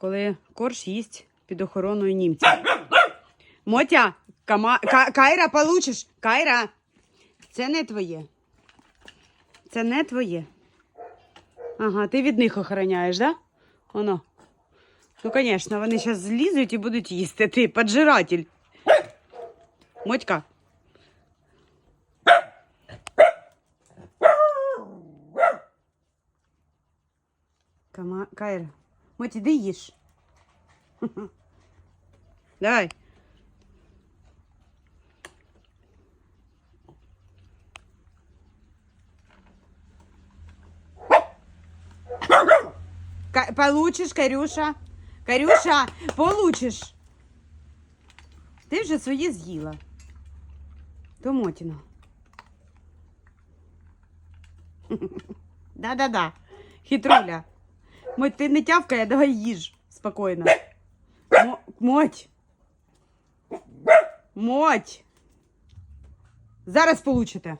коли корж їсть під охороною німців. Мотя, кама... Ка... Кайра, получиш? Кайра, це не твоє. Це не твоє. Ага, ти від них охороняєш, да? Воно. Ну, звісно, вони зараз злізуть і будуть їсти. Ти поджиратель. Мотька. Кама... Кайра. Моть, іди їж. Давай. Ка- Получиш, Карюша. Карюша, получиш. Ти вже своє з'їла. То Мотіно. Да-да-да. Хитруля. Моть, ти не тявкай, а давай їж спокійно. Мо- Моть. Моть. Зараз получите.